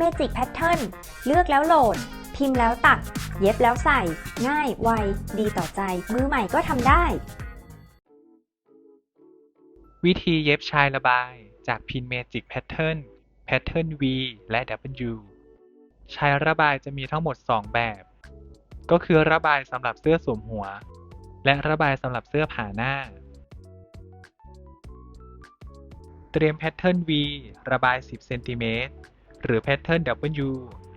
Magic Pattern เลือกแล้วโหลด พิมพ์แล้วตัด เย็บแล้วใส่ ง่าย ไว ดีต่อใจ มือใหม่ก็ทำได้ วิธีเย็บชายระบายจากพินเมจิกแพทเทิร์นแพทเทิร์น V และ W ชายระบายจะมีทั้งหมด 2 แบบ ก็คือระบายสำหรับเสื้อสวมหัว และระบายสำหรับเสื้อผ่าหน้าเตรียมแพทเทิร์น V ระบาย 10 เซนติเมตร หรือแพทเทิร์น W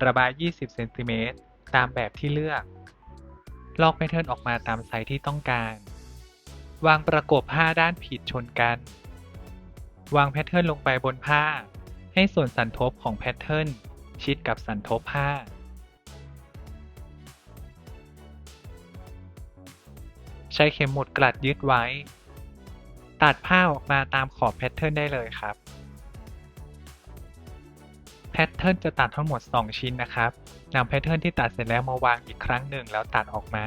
ระบาย 20 เซนติเมตรตามแบบที่เลือก ลอกแพทเทิร์นออกมาตามไซส์ที่ต้องการ วางประกบผ้าด้านผิดชนกัน วางแพทเทิร์นลงไปบนผ้า ให้ส่วนสันทบของแพทเทิร์นชิดกับสันทบผ้า ใช้เข็มหมุดกลัดยึดไว้ ตัดผ้าออกมาตามขอบแพทเทิร์นได้เลยครับ ทเทิร์นจะตัดทั้งหมด 2 ชิ้นนะครับนำแพทเทิร์นที่ตัดเสร็จแล้วมาวางอีกครั้งหนึ่งแล้วตัดออกมา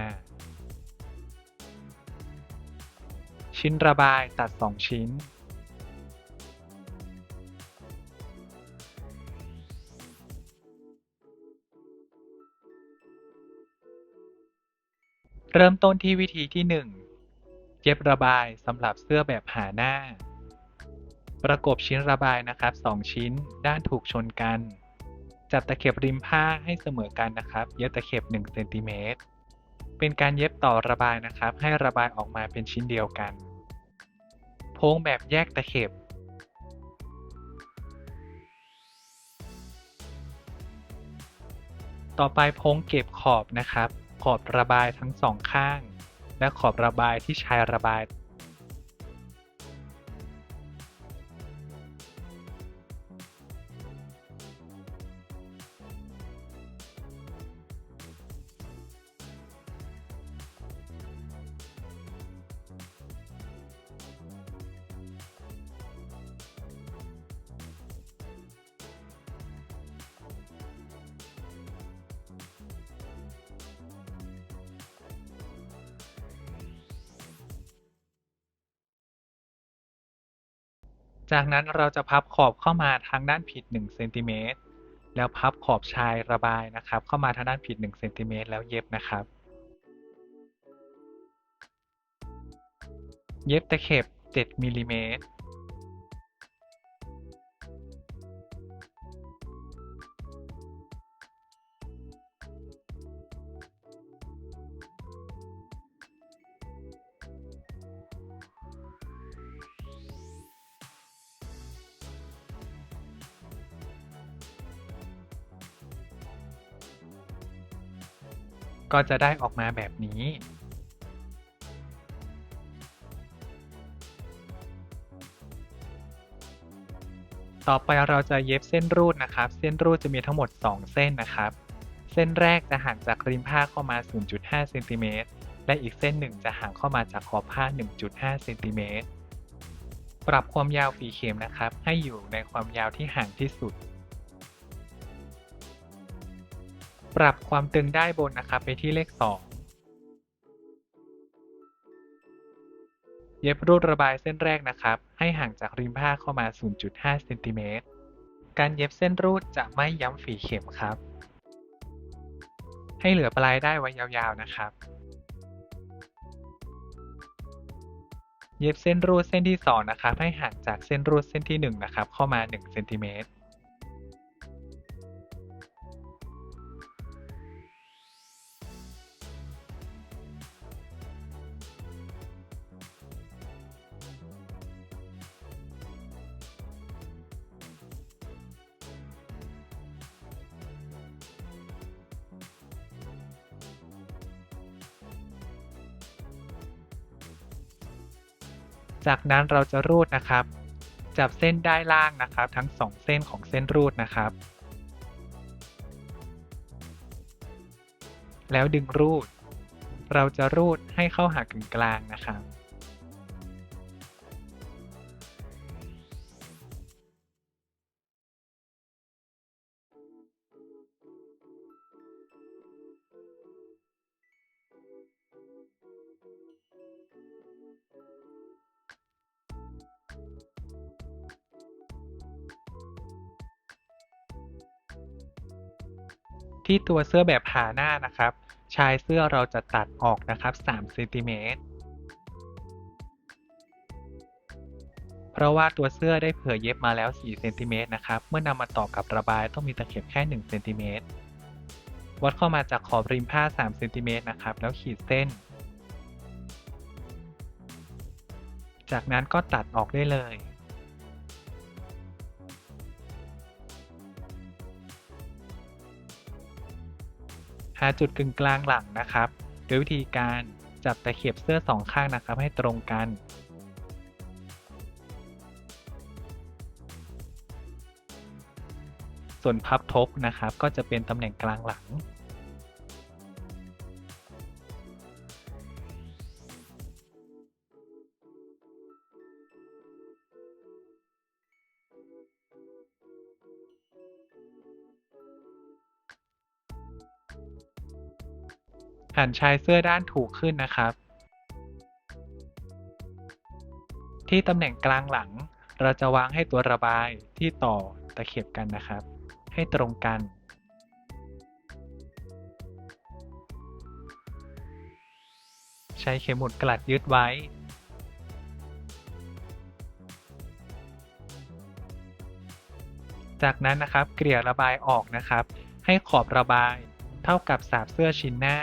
ชิ้นระบายตัด 2 ชิ้น เริ่มต้นที่วิธีที่ 1 เย็บระบายสำหรับเสื้อแบบหาหน้า ประกบชิ้นระบายนะครับ 2 ชิ้นด้านถูกชนกัน จับตะเข็บริมผ้าให้เสมอกันนะครับ เย็บตะเข็บ1เซนติเมตรเป็นการเย็บต่อระบายนะครับ ให้ระบายออกมาเป็นชิ้นเดียวกัน โพ้งแบบแยกตะเข็บ ต่อไปโพ้งเก็บขอบนะครับ ขอบระบายทั้งสองข้าง และขอบระบายที่ชายระบาย จากนั้นเราจะพับขอบเข้ามาทางด้านผิด1เซนติเมตรแล้วพับขอบชายระบายนะครับ เข้ามาทางด้านผิด1เซนติเมตรแล้วเย็บนะครับ เย็บตะเข็บ7มิลลิเมตร ก็จะได้ออกมาแบบนี้ ต่อไปเราจะเย็บเส้นรูดนะครับ เส้นรูดจะมีทั้งหมด 2 เส้นนะครับ เส้นแรกจะห่างจากริมผ้าเข้ามา 0.5เซนติเมตรและอีกเส้นหนึ่งจะห่างเข้ามาจากขอบผ้า 1.5เซนติเมตรปรับความยาวฝีเข็มนะครับ ให้อยู่ในความยาวที่ห่างที่สุด ปรับความตึงได้บนนะครับไปที่เลข 2 เย็บรูดระบายเส้นแรกนะครับ ให้ห่างจากริมผ้าเข้ามา 0.5เซนติเมตร การเย็บเส้นรูดจะไม่ย้ำฝีเข็มครับ ให้เหลือปลายได้ไว้ยาวๆนะครับ เย็บเส้นรูดเส้นที่ 2 นะครับ ให้ห่างจากเส้นรูดเส้นที่ 1 นะครับ เข้ามา1เซนติเมตร จากนั้นเราจะรูดนะครับ จับเส้นได้ล่างนะครับ ทั้งสองเส้นของเส้นรูดนะครับ แล้วดึงรูด เราจะรูดให้เข้าหากึ่งกลางนะครับ ที่ตัวเสื้อแบบผาหน้านะครับ ชายเสื้อเราจะตัดออกนะครับ3เซนติเมตรเพราะว่าตัวเสื้อได้เผื่อเย็บมาแล้ว4เซนติเมตรนะครับ เมื่อนำมาต่อกับระบายต้องมีตะเข็บแค่1เซนติเมตรวัดเข้ามาจากขอบริมผ้า3เซนติเมตรนะครับ แล้วขีดเส้น จากนั้นก็ตัดออกได้เลย หาจุดกึ่งกลางหลังนะครับ โดยวิธีการจับตะเข็บเสื้อสองข้างนะครับให้ตรงกัน ส่วนพับทบนะครับ ก็จะเป็นตำแหน่งกลางหลัง หันชายเสื้อด้านถูกขึ้นนะครับ ที่ตำแหน่งกลางหลัง เราจะวางให้ตัวระบายที่ต่อตะเข็บกันนะครับ ให้ตรงกัน ใช้เข็มหมุดกลัดยึดไว้จากนั้นนะครับเกลี่ยระบายออกนะครับ ให้ขอบระบายเท่ากับสาบเสื้อชิ้นหน้า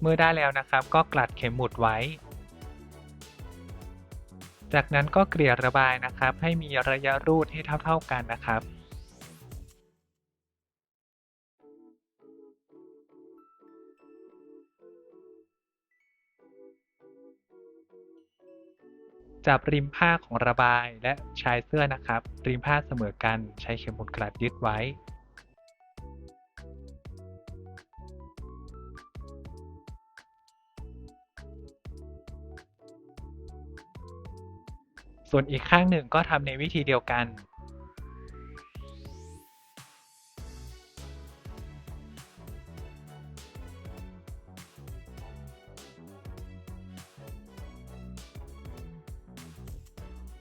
เมื่อได้แล้วนะครับ ก็กลัดเข็มหมุดไว้ จากนั้นก็เกลี่ยระบายนะครับ ให้มีระยะรูดให้เท่า ๆกันนะครับจับริมผ้าของระบายและชายเสื้อนะครับ ริมผ้าเสมอกัน ใช้เข็มหมุดกลัดยึดไว้ ส่วนอีกข้างหนึ่งก็ทำในวิธีเดียวกัน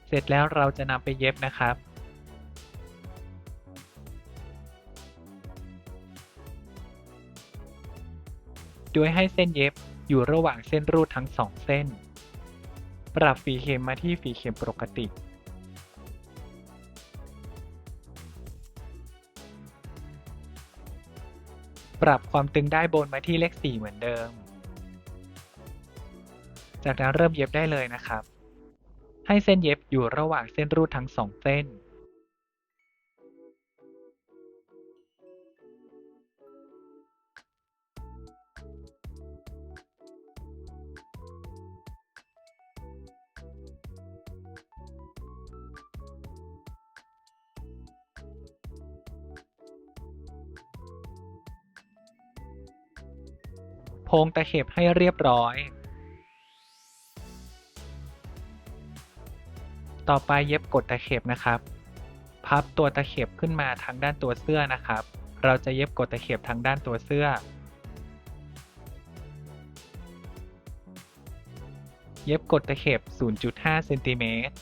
เสร็จแล้วเราจะนำไปเย็บนะครับโดยให้เส้นเย็บอยู่ระหว่างเส้นรูดทั้งสองเส้น ปรับฝีเข็มมาที่ฝีเข็มปกติปรับความตึงได้บนมาที่เลข 4 เหมือนเดิม จากนั้นเริ่มเย็บได้เลยนะครับ ให้เส้นเย็บอยู่ระหว่างเส้นรูดทั้งสองเส้น โพงตะเข็บให้เรียบร้อย ต่อไปเย็บกดตะเข็บนะครับ พับตัวตะเข็บขึ้นมาทางด้านตัวเสื้อนะครับ เราจะเย็บกดตะเข็บทางด้านตัวเสื้อ เย็บกดตะเข็บ 0.5เซนติเมตร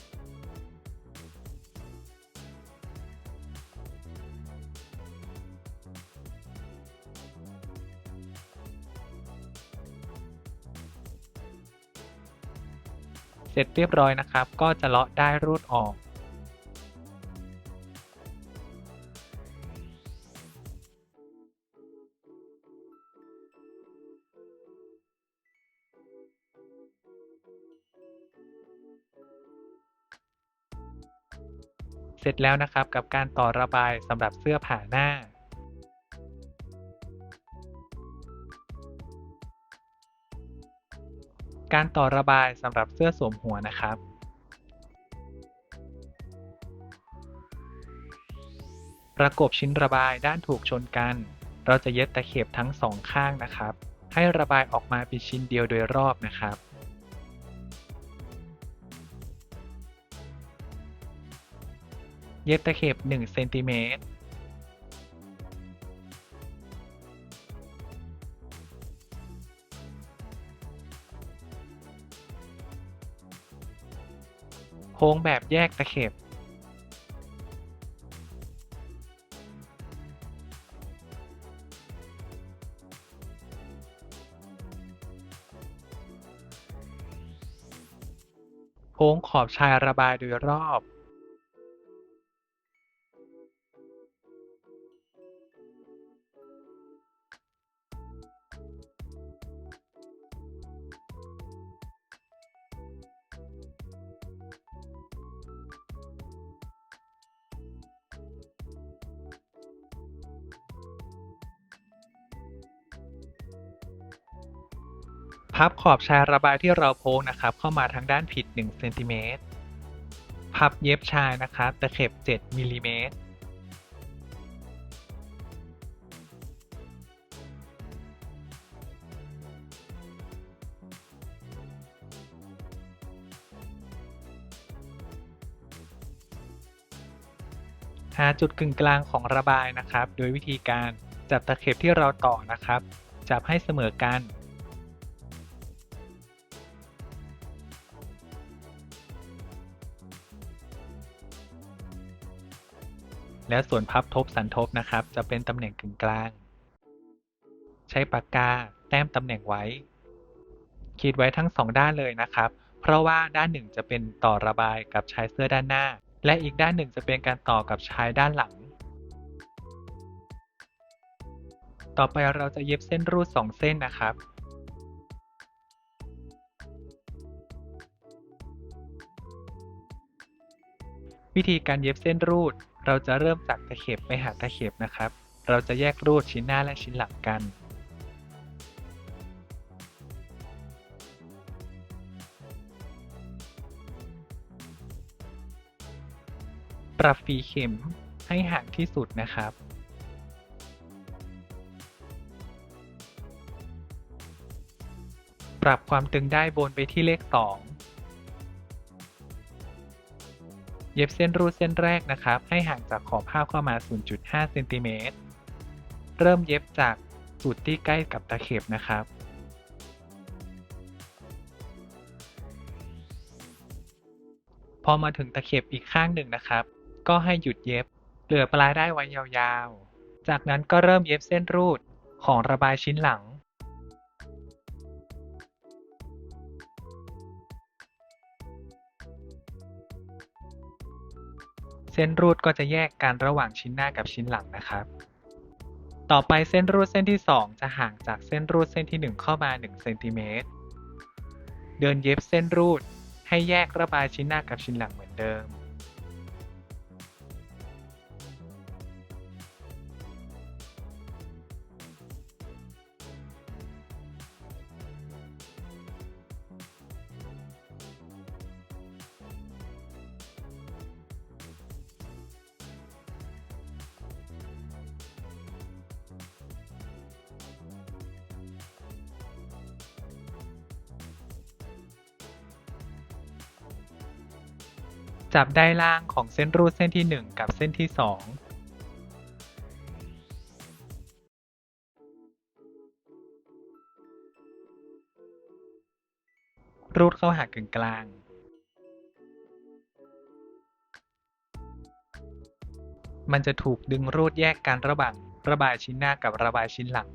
เสร็จเรียบร้อยนะครับ ก็จะเลาะได้รูดออก เสร็จแล้วนะครับกับการต่อระบายสำหรับเสื้อผ่าหน้า การต่อระบายสำหรับเสื้อสวมหัวนะครับประกบชิ้นระบายด้านถูกชนกัน เราจะเย็บตะเข็บทั้งสองข้างนะครับ ให้ระบายออกมาเป็นชิ้นเดียวโดยรอบนะครับ เย็บตะเข็บ1เซนติเมตร ค้งแบบแยกตะเข็บ โค้งขอบชายระบายโดยรอบ พับขอบชายระบายที่เราโพ้งนะครับ เข้ามาทางด้านผิด1เซนติเมตรพับเย็บชายนะครับตะเข็บ 7มิลลิเมตรหาจุดกึ่งกลางของระบายนะครับ โดยวิธีการจับตะเข็บที่เราต่อนะครับ จับให้เสมอกัน และส่วนพับทบสันทบนะครับ จะเป็นตำแหน่งกึ่งกลาง ใช้ปากกาแต้มตำแหน่งไว้ ขีดไว้ทั้งสองด้านเลยนะครับ เพราะว่าด้านหนึ่งจะเป็นต่อระบายกับชายเสื้อด้านหน้า และอีกด้านหนึ่งจะเป็นการต่อกับชายด้านหลัง ต่อไปเราจะเย็บเส้นรูดสองเส้นนะครับวิธีการเย็บเส้นรูด เราจะเริ่มจากตะเข็บไปหาตะเข็บนะครับ เราจะแยกรูดชิ้นหน้าและชิ้นหลังกัน ปรับฝีเข็มให้ห่างที่สุดนะครับปรับความตึงได้บนไปที่เลข 2 เย็บเส้นรูดเส้นแรกนะครับ ให้ห่างจากขอบผ้าเข้ามา 0.5 เซนติเมตร เริ่มเย็บจากจุดที่ใกล้กับตะเข็บนะครับ พอมาถึงตะเข็บอีกข้างหนึ่งนะครับ ก็ให้หยุดเย็บ เหลือปลายได้ไว้ยาวๆ จากนั้นก็เริ่มเย็บเส้นรูดของระบายชิ้นหลัง เส้นรูดก็จะแยกกันระหว่างชิ้นหน้ากับชิ้นหลังนะครับ ต่อไปเส้นรูดเส้นที่ 2 จะห่างจากเส้นรูดเส้นที่ 1 เข้ามา1เซนติเมตร เดินเย็บเส้นรูดให้แยกระบายชิ้นหน้ากับชิ้นหลังเหมือนเดิม จับได้ล่างของเส้นรูดเส้นที่ 1 กับเส้นที่ 2รูดเข้าหากึ่งกลาง มันจะถูกดึงรูดแยกกันระหว่างระบายชิ้นหน้ากับระบายชิ้นหลัง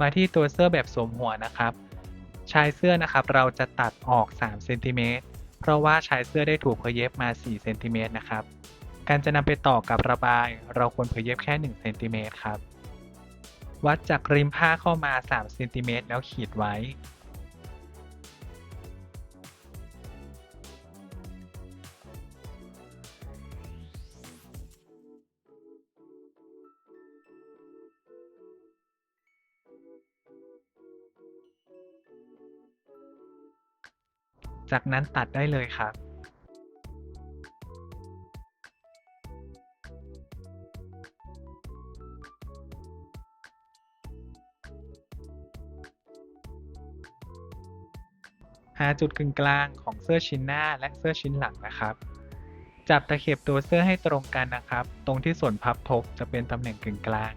มาที่ตัวเสื้อแบบสวมหัวนะครับ ชายเสื้อนะครับเราจะตัดออก3เซนติเมตรเพราะว่าชายเสื้อได้ถูกเพเย็บมา4เซนติเมตรนะครับ การจะนำไปต่อกับระบาย เราควรเพเย็บแค่1เซนติเมตรครับ วัดจากริมผ้าเข้ามา3เซนติเมตรแล้วขีดไว้ จากนั้นตัดได้เลยครับหาจุดกึ่งกลางของเสื้อชิ้นหน้าและเสื้อชิ้นหลังนะครับ จับตะเข็บตัวเสื้อให้ตรงกันนะครับ ตรงที่ส่วนพับทบจะเป็นตำแหน่งกึ่งกลาง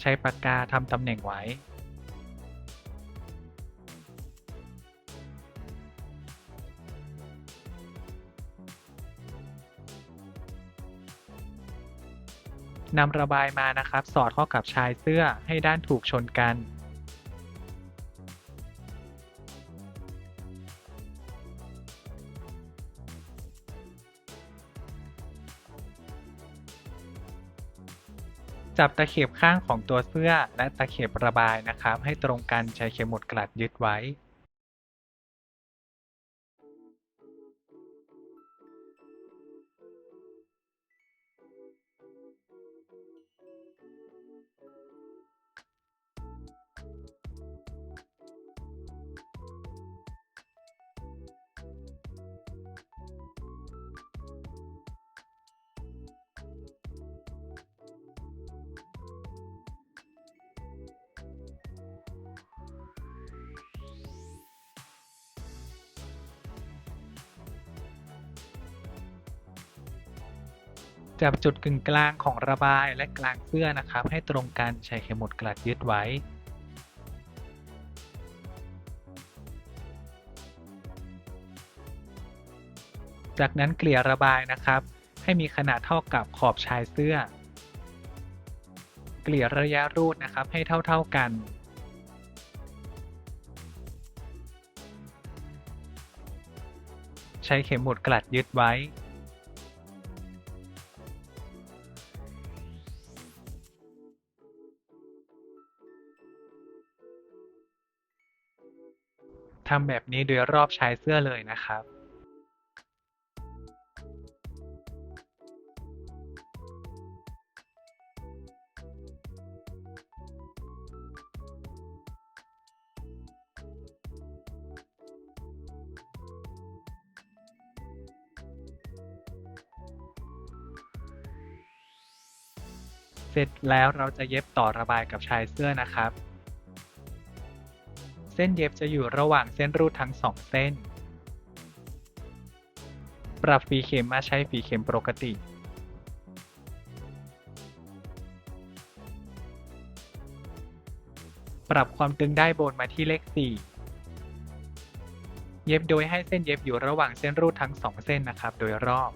ใช้ปากกาทำตำแหน่งไว้ นำระบายมานะครับ สอดเข้ากับชายเสื้อให้ด้านถูกชนกัน จับตะเข็บข้างของตัวเสื้อและตะเข็บระบายนะครับ ให้ตรงกันใช้เข็มหมุดกลัดยึดไว้ จับจุดกึ่งกลางของระบายและกลางเสื้อนะครับ ให้ตรงกันใช้เข็มหมุดกลัดยึดไว้ จากนั้นเกลี่ยระบายนะครับ ให้มีขนาดเท่ากับขอบชายเสื้อ เกลี่ยระยะรูดนะครับให้เท่าๆกันใช้เข็มหมุดกลัดยึดไว้ ทำแบบนี้โดยรอบชายเสื้อเลยนะครับเสร็จแล้วเราจะเย็บต่อระบายกับชายเสื้อนะครับ เส้นเย็บจะอยู่ระหว่างเส้นรูดทั้งสองเส้น ปรับฝีเข็มมาใช้ฝีเข็มปกติปรับความตึงได้บนมาที่เลข 4 เย็บโดยให้เส้นเย็บอยู่ระหว่างเส้นรูดทั้งสองเส้นนะครับ โดยรอบ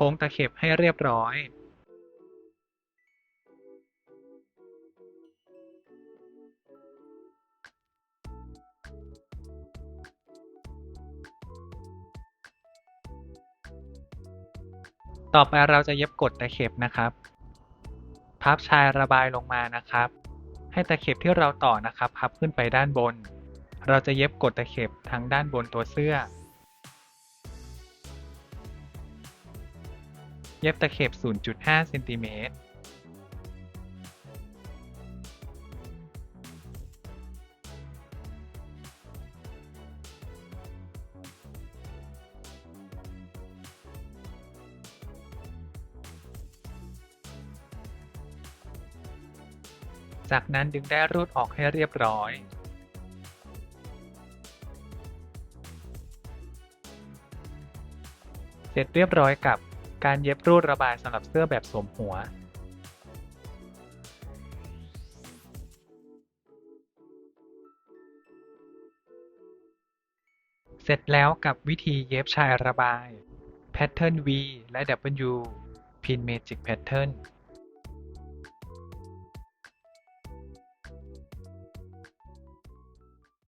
โพ้งตะเข็บให้เรียบร้อยต่อไปเราจะเย็บกดตะเข็บนะครับ พับชายระบายลงมานะครับ ให้ตะเข็บที่เราต่อนะครับ พับขึ้นไปด้านบน เราจะเย็บกดตะเข็บทางด้านบนตัวเสื้อ เย็บตะเข็บ 0.5 เซนติเมตร จากนั้นดึงได้รูดออกให้เรียบร้อยเสร็จเรียบร้อยกับ การเย็บรูดระบายสำหรับเสื้อแบบสวมหัว เสร็จแล้วกับวิธีเย็บชายระบาย Pattern V และ W Pin Magic Pattern